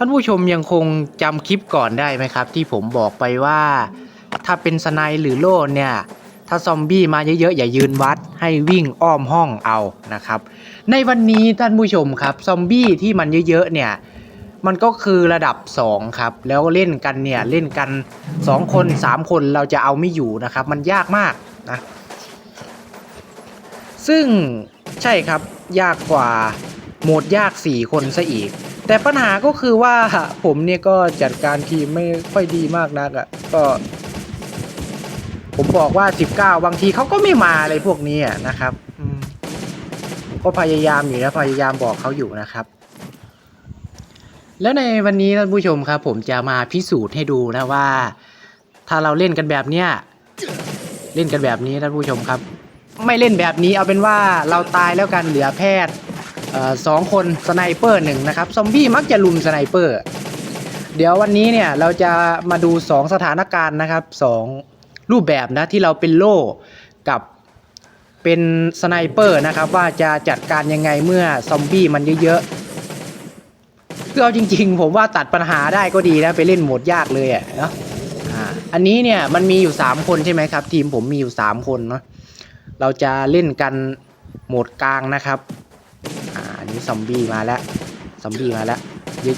ท่านผู้ชมยังคงจำคลิปก่อนได้ไหมครับ ที่ผมบอกไปว่า ถ้าเป็นสไนหรือโล่เนี่ย ถ้าซอมบี้มาเยอะๆ อย่ายืนวัดให้วิ่งอ้อมห้องเอานะครับ ในวันนี้ท่านผู้ชมครับซอมบี้ที่มันเยอะๆเนี่ยมันก็คือระดับ 2 ครับ แล้วเล่นกันเนี่ย เล่นกัน 2 คน 3 คนเราจะเอาไม่อยู่นะครับ มันยากมากนะ ซึ่งใช่ครับยากกว่าโหมดยาก 4 คนซะอีก แต่ปัญหาก็คือว่าผมเนี่ยก็จัดการทีมไม่ค่อยดีมากนักอะ่ะก็ ผมบอกว่า 19 บางทีเขาก็ไม่มาเลยพวกนี้ะนะครับอืมก็พยายามอยู่นะพยายามบอกเขาอยู่นะครับ แล้วในวันนี้ท่านผู้ชมครับ ผมจะมาพิสูจน์ให้ดูนะว่า ถ้าเราเล่นกันแบบเนี้ยเล่นกันแบบนี้ท่านผู้ชมครับ ไม่เล่นแบบนี้เอาเป็นว่าเราตายแล้วกันเหลือแพทย์ สองคนสไนเปอร์หนึ่งนะครับซอมบี้มักจะลุมสไนเปอร์ เดี๋ยววันนี้เนี่ยเราจะมาดู 2 สถานการณ์นะครับ 2 รูปแบบนะที่เราเป็นโล่กับเป็นสไนเปอร์นะครับว่าจะจัดการยังไงเมื่อซอมบี้มันเยอะๆคือเอาจริงๆ ผมว่าตัดปัญหาได้ก็ดีนะไปเล่นโหมดยากเลยอะเนาะอันนี้เนี่ยมันมีอยู่ 3 คนใช่ไหมครับ ทีมผมมีอยู่ 3 คนเนาะเราจะเล่นกันโหมดกลางนะครับ นี้ซอมบี้มาแล้ว ซอมบี้มาแล้ว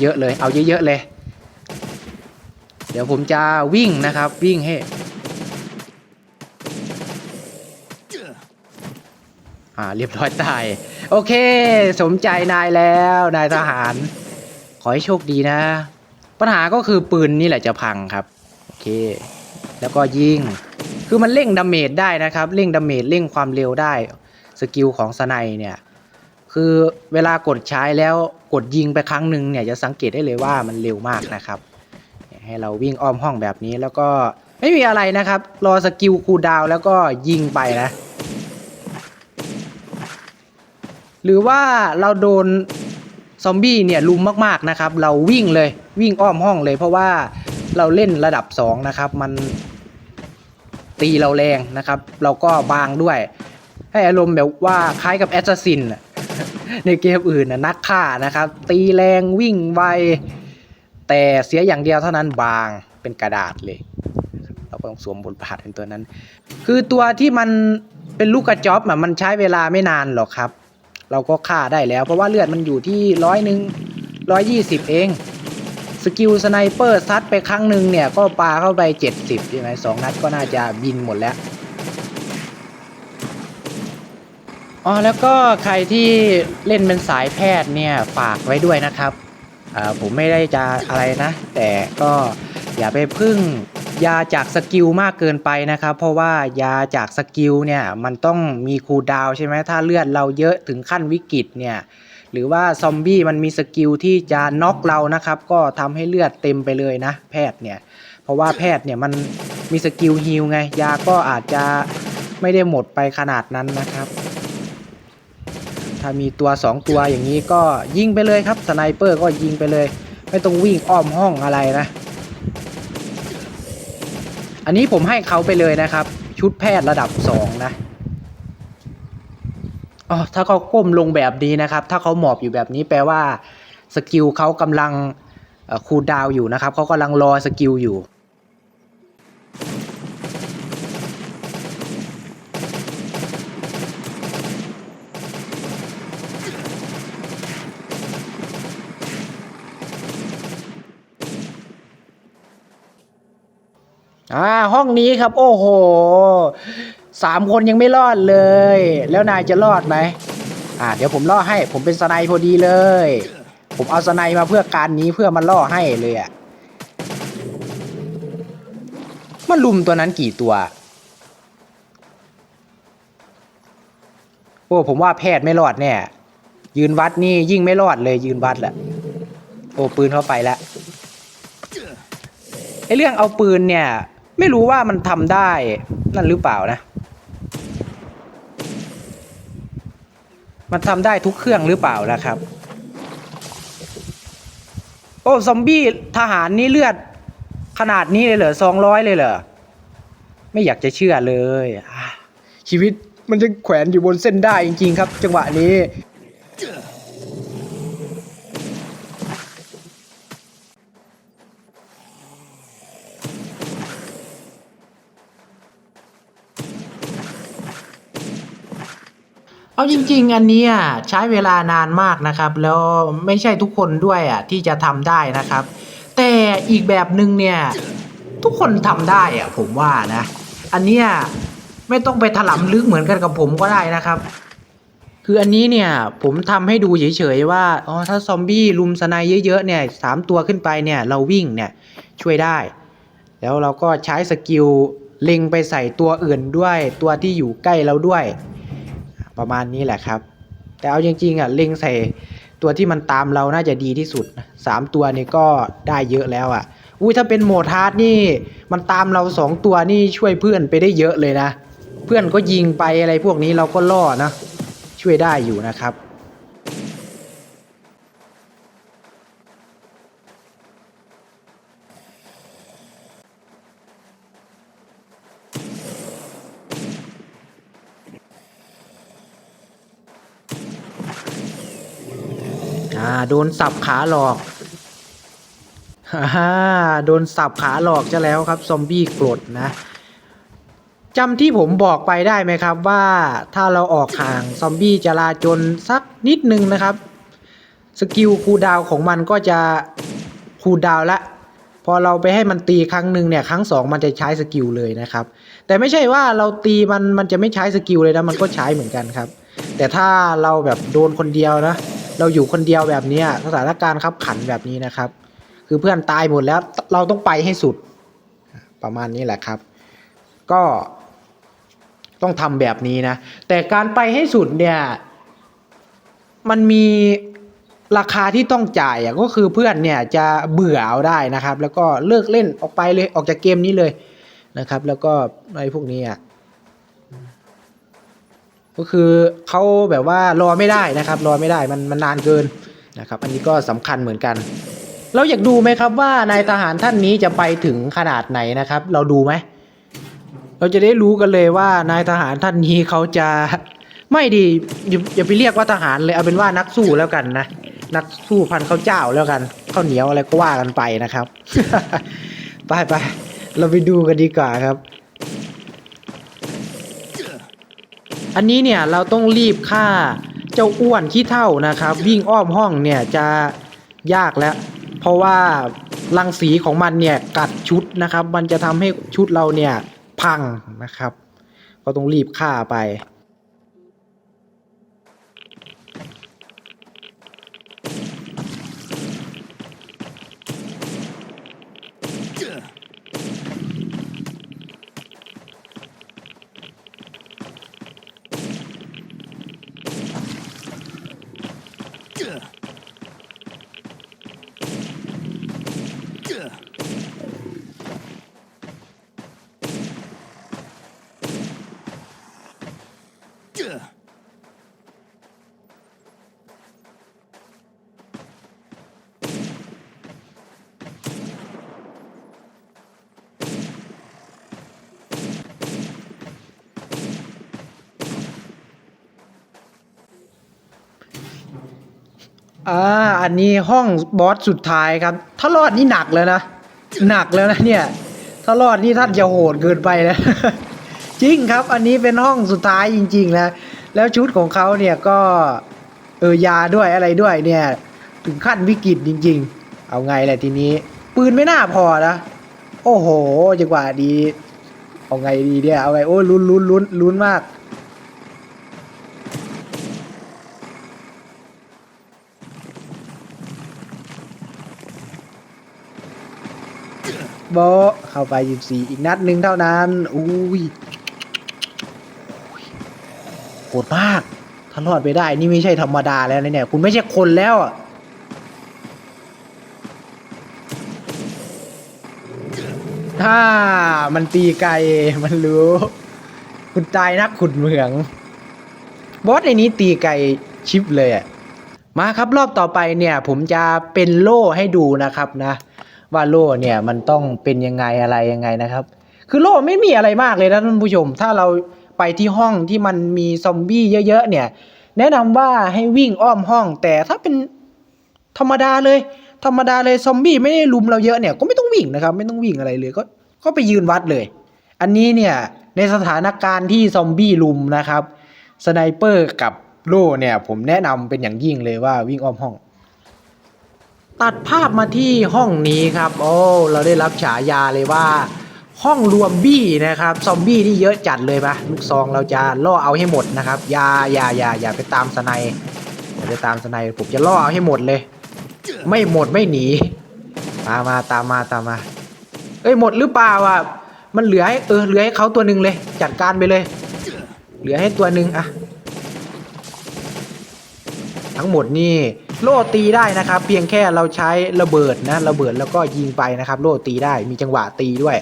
เยอะๆเลย เอาเยอะๆเลย เดี๋ยวผมจะวิ่งนะครับ วิ่งให้ อ่า เรียบร้อยตาย โอเค สมใจนายแล้ว นายทหาร ขอให้โชคดีนะ ปัญหาก็คือปืนนี่แหละจะพังครับ โอเค แล้วก็ยิง คือมันเร่งดาเมจได้นะครับ เร่งดาเมจ เร่งความเร็วได้ สกิลของสไนเนี่ย คือเวลากดใช้แล้วกดยิงไปครั้งหนึ่งเนี่ยจะสังเกตได้เลยว่ามันเร็วมากนะครับ ให้เราวิ่งอ้อมห้องแบบนี้แล้วก็ไม่มีอะไรนะครับ รอสกิลคูลดาวแล้วก็ยิงไปนะ หรือว่าเราโดนซอมบี้เนี่ยลุมมากๆนะครับ เราวิ่งเลยวิ่งอ้อมห้องเลย เพราะว่าเราเล่นระดับ 2 นะครับ มันตีเราแรงนะครับ เราก็บางด้วย ให้อารมณ์แบบว่าคล้ายกับแอสซัสซิน ในเกมอื่นนะนักฆ่านะครับ ตีแรงวิ่งไว แต่เสียอย่างเดียวเท่านั้นบางเป็นกระดาษเลย เราก็ต้องสวมบทบาทเป็นตัวนั้น คือตัวที่มันเป็นลูกกระจอบอะมันใช้เวลาไม่นานหรอกครับ เราก็ฆ่าได้แล้ว เพราะว่าเลือดมันอยู่ที่ร้อยหนึ่งร้อยยี่สิบเองสกิลสไนเปอร์ซัดไปครั้งหนึ่งเนี่ยก็ปาเข้าไปเจ็ดสิบใช่ไหมสองนัดก็น่าจะบินหมดแล้ว อ๋อแล้วก็ใครที่เล่นเป็นสายแพทย์เนี่ยฝากไว้ด้วยนะครับอ่าผมไม่ได้จะอะไรนะ แต่ก็อย่าไปพึ่งยาจากสกิลมากเกินไปนะครับ เพราะว่ายาจากสกิลเนี่ยมันต้องมีคูลดาวใช่ไหมถ้าเลือดเราเยอะถึงขั้นวิกฤตเนี่ยหรือว่าซอมบี้มันมีสกิลที่จะน็อกเรานะครับ ก็ทำให้เลือดเต็มไปเลยนะ แพทย์เนี่ย เพราะว่าแพทย์เนี่ยมันมีสกิลฮิลไง ยาก็อาจจะไม่ได้หมดไปขนาดนั้นนะครับ ถ้ามีตัว 2 ตัวอย่างนี้ก็ยิงไปเลยครับสไนเปอร์ก็ยิงไปเลย ไม่ต้องวิ่งอ้อมห้องอะไรนะ อันนี้ผมให้เขาไปเลยนะครับ ชุดแพทย์ระดับ 2 นะอ๋อถ้าเขาก้มลงแบบนี้นะครับ ถ้าเขาหมอบอยู่แบบนี้แปลว่าสกิลเขากำลังคูลดาวอยู่นะครับเขากำลังรอสกิลอยู่ อ่าห้องนี้ครับ โอ้โหสามคนยังไม่รอดเลย แล้วนายจะรอดไหมอ่า เดี๋ยวผมล่อให้ ผมเป็นสไนพอดีเลย ผมเอาสไนมาเพื่อการนี้เพื่อมาล่อให้เลยอะ่ะมันลุมตัวนั้นกี่ตัว โอ้ผมว่าแพทย์ไม่รอดแน่ยืนวัดนี่ยิ่งไม่รอดเลยยืนวัดแหละโอ้ปืนเข้าไปแล้วไอเรื่องเอาปืนเนี่ย ไม่รู้ว่ามันทำได้นั่นหรือเปล่านะ มันทำได้ทุกเครื่องหรือเปล่านะครับ โอ้ซอมบี้ทหารนี่เลือด ขนาดนี้เลยเหรอสองร้อยเลยเหรอ ไม่อยากจะเชื่อเลย ชีวิตมันจะแขวนอยู่บนเส้นได้จริงๆครับ จังหวะนี้ เอาจริง ๆ อันนี้ใช้เวลานานมากนะครับ แล้วไม่ใช่ทุกคนด้วยอะที่จะทำได้นะครับ แต่อีกแบบหนึ่งเนี่ยทุกคนทำได้อะผมว่านะ อันเนี้ยไม่ต้องไปถลำลึกเหมือนกันกับผมก็ได้นะครับ คืออันนี้เนี่ยผมทำให้ดูเฉยๆว่าอ๋อถ้าซอมบี้ลุมสไนเยอะๆเนี่ยสามตัวขึ้นไปเนี่ยเราวิ่งเนี่ยช่วยได้ แล้วเราก็ใช้สกิลเล็งไปใส่ตัวอื่นด้วย ตัวที่อยู่ใกล้เราด้วย ประมาณนี้แหละครับ แต่เอาจริงๆอะเล็งใส่ตัวที่มันตามเราน่าจะดีที่สุดสามตัวนี่ก็ได้เยอะแล้วอะอุ้ยถ้าเป็นโหมดฮาร์ดนี่ มันตามเราสองตัวนี่ช่วยเพื่อนไปได้เยอะเลยนะ เพื่อนก็ยิงไปอะไรพวกนี้เราก็ล่อนะ ช่วยได้อยู่นะครับ โดนสับขาหลอกฮ่าโดนสับขาหลอกจะแล้วครับ ซอมบี้กรดนะจำที่ผมบอกไปได้ไหมครับว่าถ้าเราออกห่างซอมบี้จราจนสักนิดนึงนะครับ สกิลคูดาวของมันก็จะคูดาวละ พอเราไปให้มันตีครั้งหนึ่งเนี่ยครั้งสองมันจะใช้สกิลเลยนะครับ แต่ไม่ใช่ว่าเราตีมันมันจะไม่ใช้สกิลเลยนะมันก็ใช้เหมือนกันครับ แต่ถ้าเราแบบโดนคนเดียวนะ เราอยู่คนเดียวแบบนี้สถานการณ์ขับขันแบบนี้นะครับ คือเพื่อนตายหมดแล้วเราต้องไปให้สุดประมาณนี้แหละครับ ก็ต้องทำแบบนี้นะ แต่การไปให้สุดเนี่ย มันมีราคาที่ต้องจ่ายก็คือเพื่อนเนี่ยจะเบื่อเอาได้นะครับ แล้วก็เลิกเล่นออกไปเลยออกจากเกมนี้เลยนะครับ แล้วก็อะไรพวกนี้อะ ก็คือเขาแบบว่ารอไม่ได้นะครับ รอไม่ได้มันมันนานเกินนะครับ อันนี้ก็สำคัญเหมือนกัน เราอยากดูไหมครับว่านายทหารท่านนี้จะไปถึงขนาดไหนนะครับ เราดูไหมเราจะได้รู้กันเลยว่านายทหารท่านนี้เขาจะไม่ดีอย่าอย่าไปเรียกว่าทหารเลยเอาเป็นว่านักสู้แล้วกันนะนักสู้พันข้าวเจ้าแล้วกันข้าวเหนียวอะไรก็ว่ากันไปนะครับ ไปไปเราไปดูกันดีกว่าครับ อันนี้เนี่ยเราต้องรีบฆ่าเจ้าอ้วนขี้เท่านะครับ วิ่งอ้อมห้องเนี่ยจะยากแล้ว เพราะว่ารังสีของมันเนี่ยกัดชุดนะครับ มันจะทำให้ชุดเราเนี่ยพังนะครับ ก็ต้องรีบฆ่าไป Gah! Gah! อ่า อันนี้ห้องบอสสุดท้ายครับ ถ้ารอดนี่หนักแล้วนะ หนักแล้วนะเนี่ย ถ้ารอดนี่ท่านจะโหดเกินไปแล้วจริงครับ อันนี้เป็นห้องสุดท้ายจริง ๆ นะ แล้วชุดของเขาเนี่ยก็เออยาด้วยอะไรด้วยเนี่ย ถึงขั้นวิกฤตจริง ๆ เอาไงแหละทีนี้ ปืนไม่น่าพอนะ โอ้โหจังหวะดี เอาไงดีเนี่ย เอาไง โอ้ลุ้นลุ้นลุ้นลุ้นมาก โบะเข้าไปยิบสี่อีกนัดหนึ่งเท่านั้น อุ้ยโหดมากถ้ารอดไปได้ นี่ไม่ใช่ธรรมดาแล้วนะเนี่ย คุณไม่ใช่คนแล้วอะถ้ามันตีไกล มันรู้ คุณตายนักขุดเหมือง บอสในนี้ตีไกลชิปเลยอะมาครับรอบต่อไปเนี่ย ผมจะเป็นโล่ให้ดูนะครับนะ ว่าโล่เนี่ยมันต้องเป็นยังไงอะไรยังไงนะครับ คือโล่ไม่มีอะไรมากเลยนะท่านผู้ชม ถ้าเราไปที่ห้องที่มันมีซอมบี้เยอะๆเนี่ย แนะนำว่าให้วิ่งอ้อมห้อง แต่ถ้าเป็นธรรมดาเลย ธรรมดาเลยซอมบี้ไม่ได้ลุมเราเยอะเนี่ยก็ไม่ต้องวิ่งนะครับ ไม่ต้องวิ่งอะไรเลยก็ก็ไปยืนวัดเลย อันนี้เนี่ยในสถานการณ์ที่ซอมบี้ลุมนะครับสไนเปอร์กับโล่เนี่ยผมแนะนำเป็นอย่างยิ่งเลยว่าวิ่งอ้อมห้อง ตัดภาพมาที่ห้องนี้ครับ โอ้เราได้รับฉายาเลยว่า ห้องรวมบี้นะครับ ซอมบี้ที่เยอะจัดเลยปะลูกซองเราจะล่อเอาให้หมดนะครับอย่าอย่าอย่าอย่าไปตามสไนอย่าไปตามสไนผมจะล่อเอาให้หมดเลย ไม่หมดไม่หนีมามาตามมาตามมาเอ้ยหมดหรือเปล่าอะมันเหลือให้เออเหลือให้เขาตัวหนึ่งเลย จัดการไปเลย เหลือให้ตัวหนึ่งอะ ทั้งหมดนี่โล่ตีได้นะครับ เพียงแค่เราใช้ระเบิดนะระเบิดแล้วก็ยิงไปนะครับ โล่ตีได้มีจังหวะตีด้วย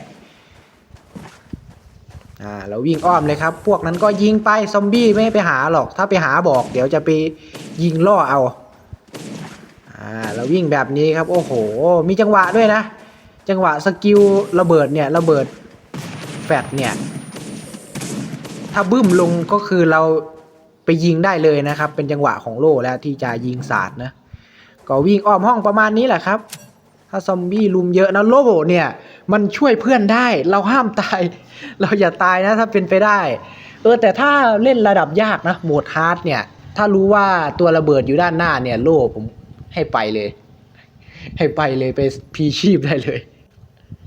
อ่าเราวิ่งอ้อมเลยครับ พวกนั้นก็ยิงไปซอมบี้ไม่ไปหาหรอก ถ้าไปหาบอก เดี๋ยวจะไปยิงล่อเอาอ่าเราวิ่งแบบนี้ครับโอ้โห มีจังหวะด้วยนะ จังหวะสกิลระเบิดเนี่ยระเบิดแฟดเนี่ย ถ้าบึ้มลงก็คือเรา ไปยิงได้เลยนะครับ เป็นจังหวะของโล่แล้วที่จะยิงสาดนะก็วิ่งอ้อมห้องประมาณนี้แหละครับ ถ้าซอมบี้ลุมเยอะนะโล่เนี่ย มันช่วยเพื่อนได้ เราห้ามตาย เราอย่าตายนะถ้าเป็นไปได้ เออแต่ถ้าเล่นระดับยากนะโหมดฮาร์ดเนี่ย ถ้ารู้ว่าตัวระเบิดอยู่ด้านหน้าเนี่ย โล่ผมให้ไปเลย ให้ไปเลยไปพีชีพได้เลย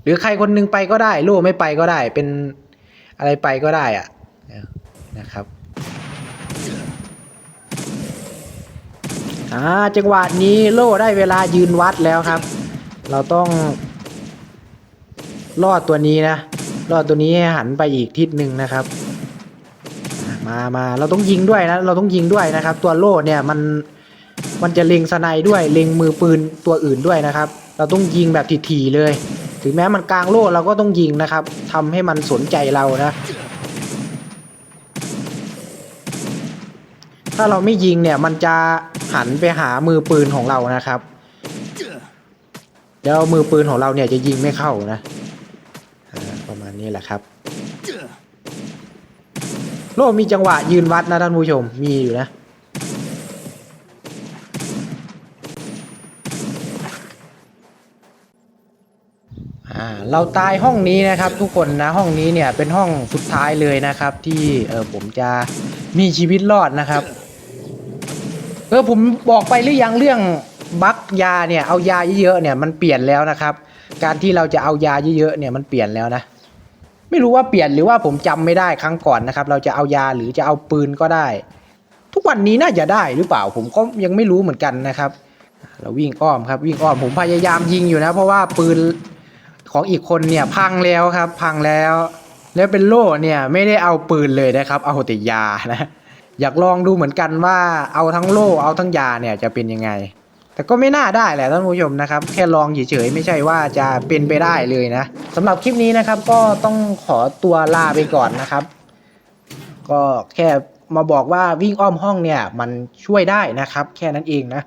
หรือใครคนหนึงไปก็ได้ โล่ไม่ไปก็ได้ เป็นอะไรไปก็ได้อะนะครับ อ่าจังหวะนี้โล่ได้เวลายืนวัดแล้วครับ เราต้องลอดตัวนี้นะลอดตัวนี้ให้หันไปอีกทิศหนึ่งนะครับ มามาเราต้องยิงด้วยนะ เราต้องยิงด้วยนะครับ ตัวโล่เนี่ยมันมันจะเล็งสไนด์ด้วยเล็งมือปืนตัวอื่นด้วยนะครับ เราต้องยิงแบบถี่ๆเลย ถึงแม้มันกลางโล่เราก็ต้องยิงนะครับทำให้มันสนใจเรานะ ถ้าเราไม่ยิงเนี่ยมันจะหันไปหามือปืนของเรานะครับ แล้วมือปืนของเราเนี่ยจะยิงไม่เข้านะประมาณนี้แหละครับโลมีจังหวะยืนวัดนะท่านผู้ชมมีอยู่นะอ่าเราตายห้องนี้นะครับทุกคนนะห้องนี้เนี่ยเป็นห้องสุดท้ายเลยนะครับ ที่เออผมจะมีชีวิตรอดนะครับ เออผมบอกไปหรือยังเรื่องบัคยาเนี่ยเอายาเยอะๆเนี่ยมันเปลี่ยนแล้วนะครับ การที่เราจะเอายาเยอะๆเนี่ยมันเปลี่ยนแล้วนะ ไม่รู้ว่าเปลี่ยนหรือว่าผมจำไม่ได้ครั้งก่อนนะครับ เราจะเอายาหรือจะเอาปืนก็ได้ ทุกวันนี้น่าจะได้หรือเปล่าผมก็ยังไม่รู้เหมือนกันนะครับ เราวิ่งอ้อมครับวิ่งอ้อมผมพยายามยิงอยู่นะ เพราะว่าปืนของอีกคนเนี่ยพังแล้วครับ พังแล้ว แล้วเป็นโล่เนี่ยไม่ได้เอาปืนเลยนะครับ เอาแต่ยานะ อยากลองดูเหมือนกันว่าเอาทั้งโล่เอาทั้งยาเนี่ยจะเป็นยังไง แต่ก็ไม่น่าได้แหละท่านผู้ชมนะครับ แค่ลองเฉยๆไม่ใช่ว่าจะเป็นไปได้เลยนะสำหรับคลิปนี้นะครับ ก็ต้องขอตัวลาไปก่อนนะครับ ก็แค่มาบอกว่าวิ่งอ้อมห้องเนี่ยมันช่วยได้นะครับ แค่นั้นเองนะ